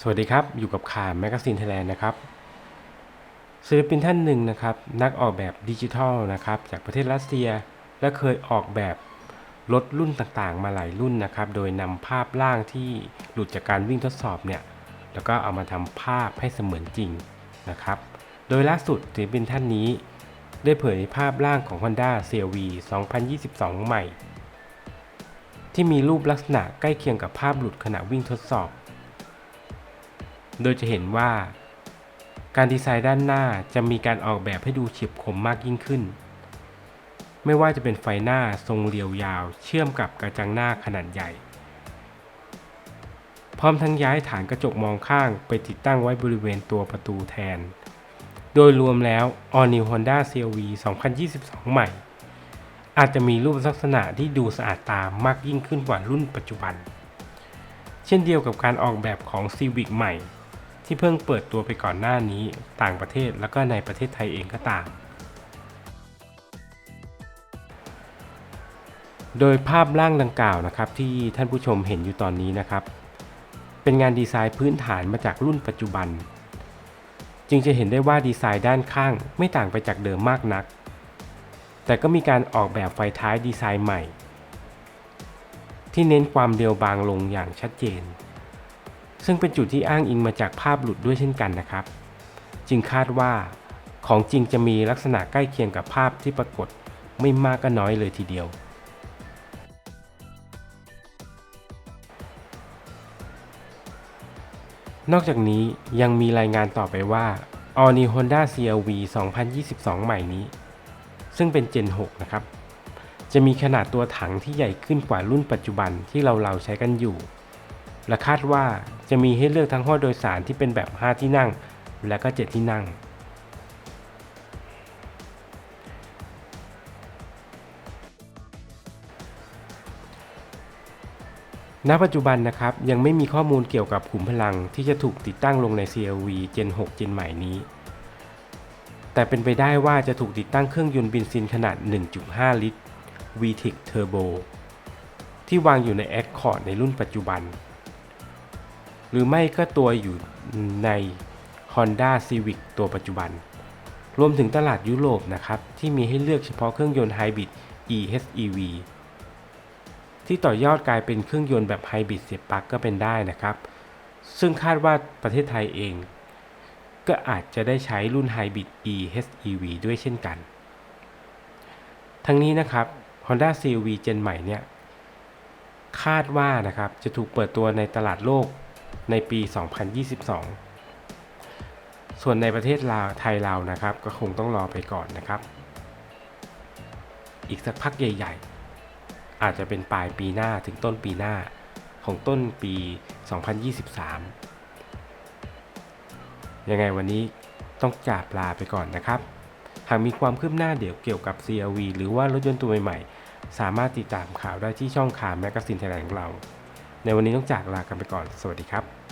สวัสดีครับ อยู่กับข่าวแมกกาซีนไทยแลนด์นะครับศิลปินท่านหนึ่งนะครับ นักออกแบบดิจิทัลนะครับ จากประเทศรัสเซีย และเคยออกแบบรถรุ่นต่างๆ มาหลายรุ่นนะครับ โดยนำภาพร่างที่หลุดจากการวิ่งทดสอบเนี่ย แล้วก็เอามาทำภาพให้เสมือนจริงนะครับ โดยล่าสุดศิลปินท่านนี้ ได้เผยภาพร่างของ Honda CR-V 2022 ใหม่ ที่มีรูปลักษณะใกล้เคียงกับภาพหลุดขณะวิ่งทดสอบ โดยจะเห็นว่า การดีไซน์ด้านหน้าจะมีการออกแบบให้ดูเฉียบคมมากยิ่งขึ้น ไม่ว่าจะเป็นไฟหน้าทรงเรียวยาว เชื่อมกับกระจังหน้าขนาดใหญ่ พร้อมทั้งย้ายฐานกระจกมองข้างไปติดตั้งไว้บริเวณตัวประตูแทน โดยรวมแล้ว All New Honda CR-V 2022 ใหม่ อาจจะมีรูปลักษณะที่ดูสะอาดตามากยิ่งขึ้นกว่ารุ่นปัจจุบันเช่นเดียวกับการออกแบบของ Civic ใหม่ ที่เพิ่งเปิดตัวไปก่อนหน้านี้ต่างประเทศแล้วก็ในประเทศไทยเองก็ตาม โดยภาพร่างดังกล่าวนะครับที่ท่านผู้ชมเห็นอยู่ตอนนี้นะครับ เป็นงานดีไซน์พื้นฐานมาจากรุ่นปัจจุบัน จึงจะเห็นได้ว่าดีไซน์ด้านข้างไม่ต่างไปจากเดิมมากนัก แต่ก็มีการออกแบบไฟท้ายดีไซน์ใหม่ ที่เน้นความเรียวบางลงอย่างชัดเจน ซึ่งเป็นจุดที่อ้างอิงมาจากภาพหลุดด้วยเช่นกันนะครับ จึงคาดว่า ของจริงจะมีลักษณะใกล้เคียงกับภาพที่ปรากฏไม่มากก็น้อยเลยทีเดียว นอกจากนี้ยังมีรายงานต่อไปว่า All New Honda CR-V 2022 ใหม่นี้ ซึ่งเป็น Gen 6 นะครับ จะมีขนาดตัวถังที่ใหญ่ขึ้นกว่ารุ่นปัจจุบันที่เราเราใช้กันอยู่ และคาดว่าจะมีให้เลือกทั้งห้องโดยสารที่เป็นแบบ 5 ที่นั่ง และก็ 7 ที่นั่ง ณ ปัจจุบันนะครับ ยังไม่มีข้อมูลเกี่ยวกับขุมพลังที่จะถูกติดตั้งลงใน CRV Gen 6 Gen ใหม่นี้ แต่เป็นไปได้ว่าจะถูกติดตั้งเครื่องยนต์เบนซินขนาด 1.5 ลิตร VTEC Turbo ที่วางอยู่ใน Accord ในรุ่นปัจจุบัน หรือไม่ก็ตัวอยู่ใน Honda Civic ตัวปัจจุบัน รวมถึงตลาดยุโรปนะครับ ที่มีให้เลือกเฉพาะเครื่องยนต์ไฮบริด EHEV ที่ต่อยอดกลายเป็นเครื่องยนต์แบบไฮบริดเสียบปลั๊กก็เป็นได้นะครับ ซึ่งคาดว่าประเทศไทยเอง ก็อาจจะได้ใช้รุ่นไฮบริด EHEV ด้วยเช่นกัน ทั้งนี้นะครับ Honda CR-V Gen ใหม่เนี่ย คาดว่านะครับจะถูกเปิดตัวในตลาดโลก ในปี 2022 ส่วนในประเทศลาวไทยเรานะครับ ก็คงต้องรอไปก่อนนะครับ อีกสักพักใหญ่ ๆ อาจจะเป็นปลายปีหน้าถึงต้นปีหน้าของต้นปี 2023 ยังไงวันนี้ต้องจากลาไปก่อนนะครับ หากมีความคืบหน้าเดี๋ยวเกี่ยวกับ CRV หรือว่ารถยนต์ตัวใหม่ๆ สามารถติดตามข่าวได้ที่ช่องข่าวแมกกาซีนไทยแลนด์ของเรา ในวันนี้ต้องจากลากันไปก่อน สวัสดีครับ